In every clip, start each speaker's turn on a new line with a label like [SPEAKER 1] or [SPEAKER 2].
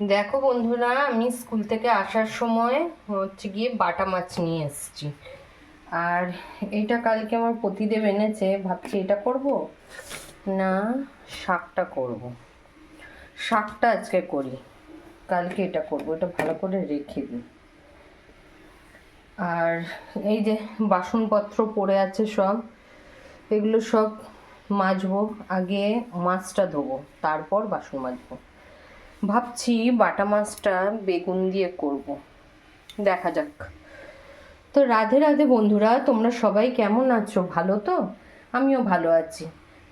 [SPEAKER 1] দেখো বন্ধুরা, আমি স্কুল থেকে আসার সময় হচ্ছে গিয়ে বাটা মাছ নিয়ে এসেছি। আর এটা কালকে আমার পতিদেব এনেছে, ভাবছি এটা করব? না, শাকটা করব। শাকটা আজকে করি। কালকে এটা করব, এটা ভালো করে রেখে দিই। আর এই যে বাসনপত্র পড়ে আছে সব, এগুলো সব মাজবো, আগে মাছটা ধোবো, তারপর বাসন মাজবো। ভাবছি বাটা মাছটা বেগুন দিয়ে করব। দেখা যাক। তো রাধে রাধে বন্ধুরা, তোমরা সবাই কেমন আছো? ভালো তো? আমিও ভালো আছি।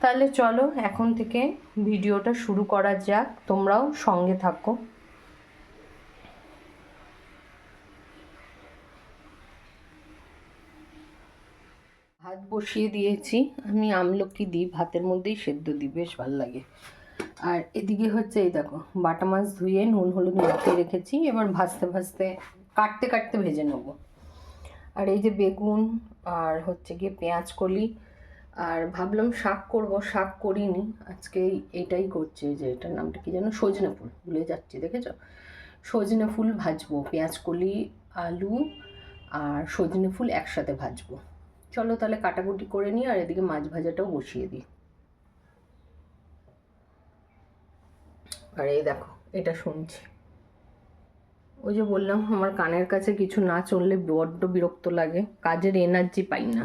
[SPEAKER 1] তাহলে চলো, এখন থেকে ভিডিওটা শুরু করা যাক। তোমরাও সঙ্গে থাকো। ভাত বসিয়ে দিয়েছি। আমি আমলকি দিই, ভাতের মধ্যেই সেদ্ধ দিই, বেশ ভালো লাগে। আর এদিকে হচ্ছে এই দেখো, বাটা মাছ ধুয়ে নুন, হলুদ মাখিয়ে রেখেছি, এবার ভাজতে ভাজতে কাটতে কাটতে ভেজে নেব। আর এই যে বেগুন আর হচ্ছে গিয়ে পেঁয়াজ কলি, আর ভাবলাম শাক করব, শাক করিনি, আজকে এইটাই করছে যে এটার নামটা কি যেন? সজনে ফুল, ভুলে যাচ্ছি, দেখেছ? সজনে ফুল ভাজবো, পেঁয়াজ কলি, আলু আর সজনে ফুল একসাথে ভাজবো। চলো তাহলে কাটাকুটি করে নিই, আর এদিকে মাছ ভাজাটাও বসিয়ে দিই। আর এই দেখো, এটা শুনছি। ওই যে বললাম, আমার কানের কাছে কিছু না চললে বড্ড বিরক্ত লাগে, কাজের এনার্জি পাই না।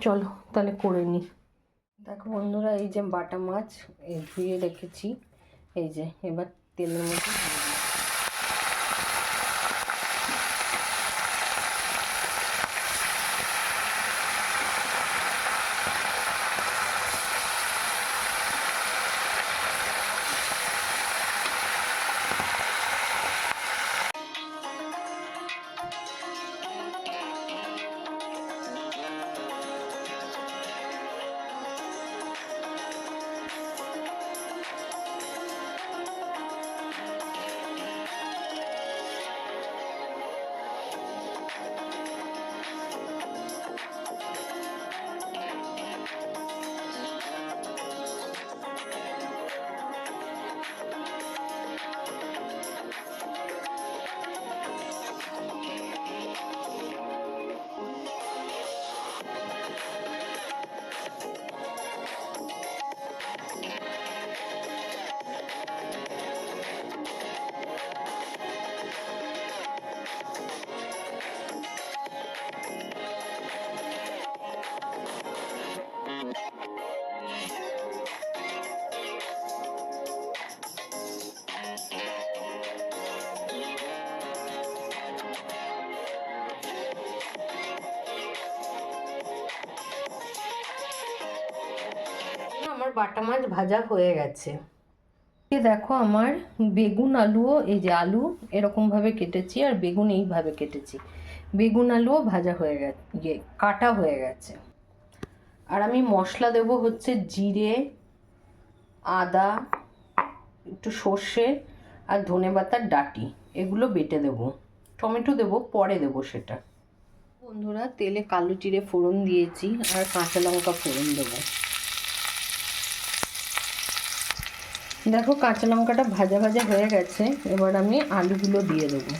[SPEAKER 1] চলো, তাহলে করে নিই দেখো বন্ধুরা, এই যে বাটা মাছ ধুয়ে রেখেছি। এই যে, এবার তেলের মধ্যে আমার বাটা মাছ ভাজা হয়ে গেছে। দেখো আমার বেগুন আলুও, এই যে আলু এরকমভাবে কেটেছি আর বেগুন এইভাবে কেটেছি। বেগুন আলুও ভাজা হয়ে গেছে ইয়ে কাটা হয়ে গেছে। আর আমি মশলা দেব হচ্ছে জিরে, আদা, একটু সর্ষে আর ধনে পাতার ডাটি। এগুলো বেটে দেবো। টমেটো দেবো, পরে দেবো সেটা। বন্ধুরা, তেলে কালো জিরে ফোড়ন দিয়েছি আর কাঁচা লঙ্কা ফোড়ন দেবো। দেখো, কাঁচা লঙ্কাটা ভাজা ভাজা হয়ে গেছে। এবার আমি আলুগুলো দিয়ে দেবো।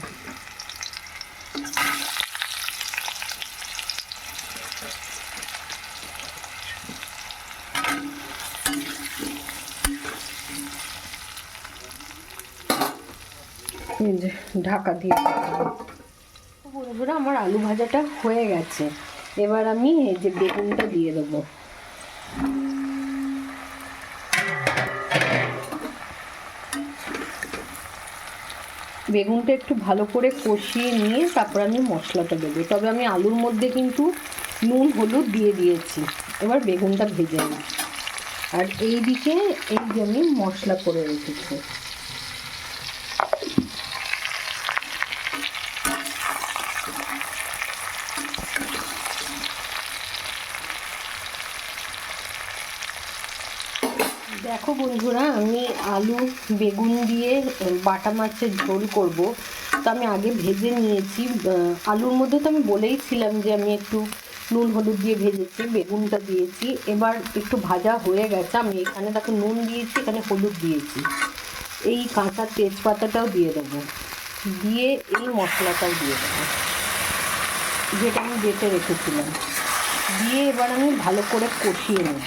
[SPEAKER 1] ঢাকা দিয়ে। বন্ধুরা, আমার আলু ভাজাটা হয়ে গেছে। এবার আমি এই যে বেগুনটা দিয়ে দেবো। বেগুনটা একটু ভালো করে কষিয়ে নিয়ে তারপর আমি মশলাটা দেবো। তবে আমি আলুর মধ্যে কিন্তু নুন, হলুদ দিয়ে দিয়েছি। এবার বেগুনটা ভেজে নিই আর এই দিকে এই যে আমি মশলা করে রেখেছি দেখো বন্ধুরা, আমি আলু, বেগুন দিয়ে বাটা মাছের ঝোল করব। তো আমি আগে ভেজে নিয়েছি। আলুর মধ্যে তো আমি বলেইছিলাম যে আমি একটু নুন হলুদ দিয়ে ভেজেছি, বেগুনটা দিয়েছি। এবার একটু ভাজা হয়ে গেছে, আমি এখানে দেখো নুন দিয়েছি, এখানে হলুদ দিয়েছি। এই কাঁচা তেজপাতাটাও দিয়ে দেবো। দিয়ে এই মশলাটাও দিয়ে দেবো, যেটা আমি বেটে রেখেছিলাম। দিয়ে এবার আমি ভালো করে কষিয়ে নেব।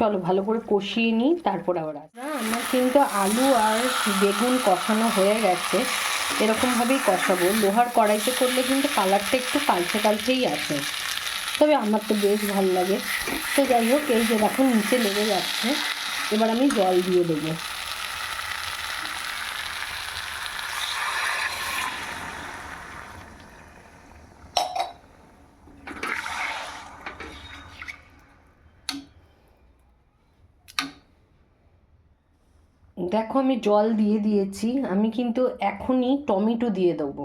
[SPEAKER 1] চলো ভালো করে কষিয়ে নিই, তারপর আবার না, আমার কিন্তু আলু আর বেগুন কষানো হয়ে গেছে। এরকমভাবেই কষাবো। লোহার কড়াইতে করলে কিন্তু কালারটা একটু কালচে কালচেই আসে। তবে আমার তো বেশ ভালো লাগে। তো যাই হোক, এই যে দেখো নিচে লেগে যাচ্ছে। এবার আমি জল দিয়ে দেবো। দেখো আমি জল দিয়ে দিয়েছি, আমি কিন্তু এখনই টমেটো দিয়ে দেবো।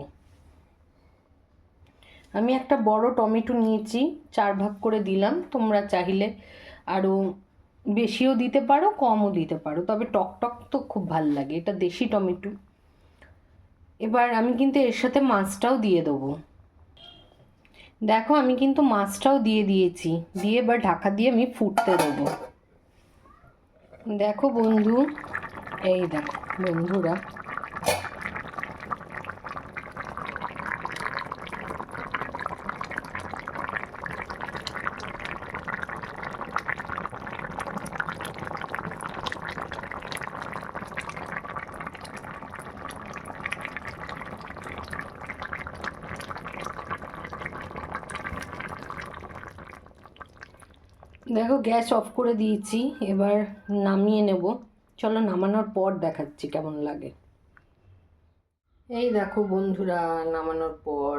[SPEAKER 1] আমি একটা বড় টমেটো নিয়েছি, চার ভাগ করে দিলাম, তোমরা চাইলে আরও বেশিও দিতে পারো, কমও দিতে পারো, তবে টক টক তো খুব ভালো লাগে, এটা দেশি টমেটো। এবার আমি কিন্তু এর সাথে মাছটাও দিয়ে দেবো। দেখো আমি কিন্তু মাছটাও দিয়ে দিয়েছি, দিয়ে এবার ঢাকা দিয়ে আমি ফুটতে দেবো। দেখো বন্ধু এই দেখো বন্ধুরা। দেখো গ্যাস অফ করে দিয়েছি এবার নামিয়ে নেব। চলো নামানোর পর দেখাচ্ছি কেমন লাগে। এই দেখো বন্ধুরা নামানোর পর।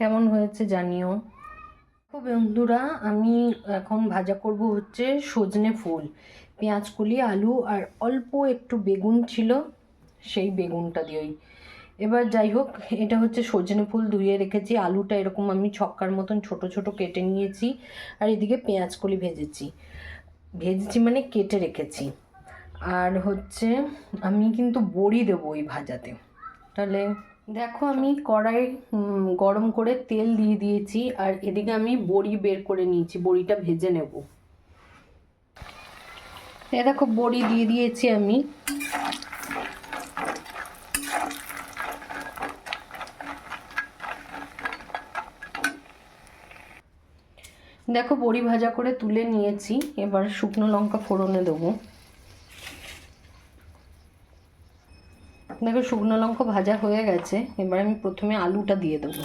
[SPEAKER 1] কেমন হয়েছে জানিও। বন্ধুরা, আমি এখন ভাজা করব হচ্ছে সজনে ফুল। পেঁয়াজ কুলি, আলু আর অল্প একটু বেগুন ছিল, সেই বেগুনটা দিয়েই। এবার যাই হোক, এটা হচ্ছে সজনে ফুল ধুয়ে রেখেছি। আলুটা এরকম আমি ছক্কার মতন ছোট ছোট কেটে নিয়েছি আর এদিকে পেঁয়াজ কলি ভেজেছি। ভেজেছি মানে কেটে রেখেছি। আর হচ্ছে আমি কিন্তু বড়ি দেবো ওই ভাজাতে। তাহলে দেখো, আমি কড়াই গরম করে তেল দিয়ে দিয়েছি, আর এদিকে আমি বড়ি বের করে নিয়েছি, বড়িটা ভেজে নেব। এ দেখো, বড়ি দিয়ে দিয়েছি আমি। দেখো, বড়ি ভাজা করে তুলে নিয়েছি, এবার শুকনো লঙ্কা ফোড়নে দেবো। দেখো শুকনো লঙ্কা ভাজা হয়ে গেছে, এবার আমি প্রথমে আলুটা দিয়ে দেবো।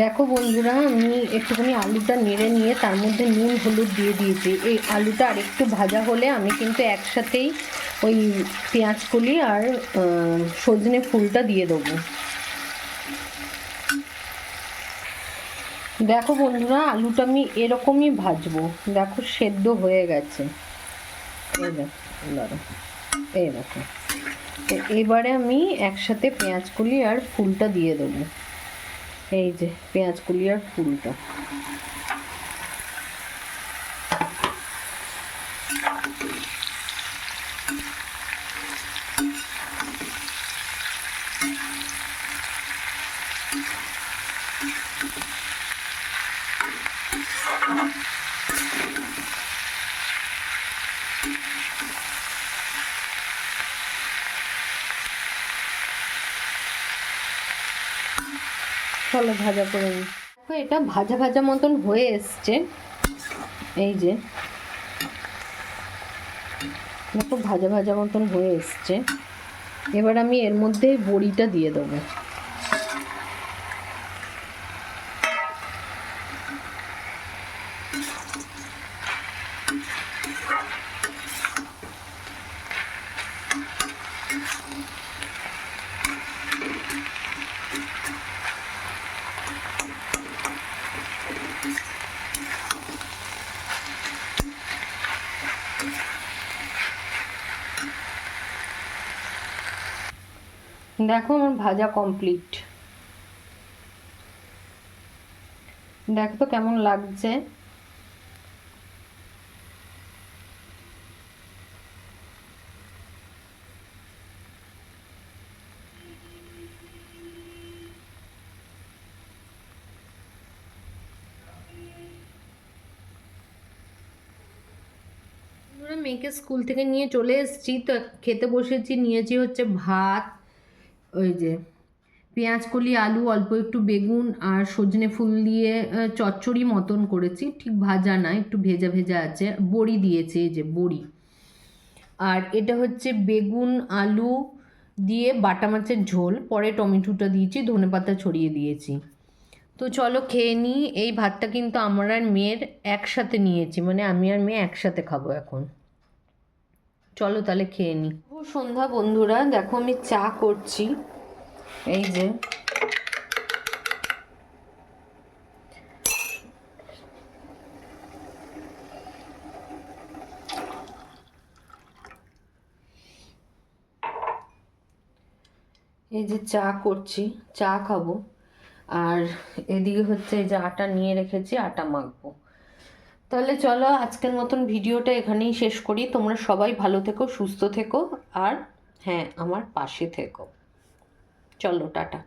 [SPEAKER 1] দেখো বন্ধুরা, আমি একটুখানি আলুটা নেড়ে নিয়ে তার মধ্যে নুন, হলুদ দিয়ে দিয়েছি। এই আলুটা আরেকটু ভাজা হলে আমি কিন্তু একসাথেই ওই পেঁয়াজ কলি আর সজনে ফুলটা দিয়ে দেবো। দেখো বন্ধুরা, আলুটা আমি এরকমই ভাজবো। দেখো সেদ্ধ হয়ে গেছে। এই দেখো। এই তো এবারে আমি একসাথে পেঁয়াজ কলি আর ফুলটা দিয়ে দেবো। এই যে পেঁয়াজ কলি আর ফুলটা। চলো ভাজা করে নিই দেখো, এটা ভাজা ভাজা মতন হয়ে এসছে। এই যে। খুব ভাজা ভাজা মতন হয়ে এসছে। এবার আমি এর মধ্যে বড়িটা দিয়ে দেবো। দেখো আমার ভাজা কমপ্লিট দেখো তো কেমন লাগছে। মেয়েকে স্কুল থেকে নিয়ে চলে এসেছি, তো খেতে বসেছি, নিয়েছি হচ্ছে ভাত। ওই যে পেঁয়াজ কলি, আলু, অল্প একটু বেগুন আর সজনে ফুল দিয়ে চচ্চড়ি মতন করেছি। ঠিক ভাজা না, একটু ভেজা ভেজা আছে। বড়ি দিয়েছে এই যে, বড়ি। আর এটা হচ্ছে বেগুন, আলু দিয়ে বাটা মাছের ঝোল। পরে টমেটোটা দিয়েছি ধনেপাতা ছড়িয়ে দিয়েছি। তো চলো খেয়ে নিই। এই ভাতটা কিন্তু আমার আর মেয়ের একসাথে নিয়েছি। মানে আমি আর মেয়ে একসাথে খাব এখন। চলো তাহলে খেয়ে নিই। সন্ধ্যা বন্ধুরা, দেখো আমি চা করছি। এই যে। এই যে চা করছি, চা খাব। আর এদিকে হচ্ছে এই যে আটা নিয়ে রেখেছি, আটা মাখবো। তাহলে চলো আজকের মতন ভিডিওটা এখানেই শেষ করি। তোমরা সবাই ভালো থেকো, সুস্থ থেকো, আর হ্যাঁ আমার পাশে থেকো। চলো, টাটা।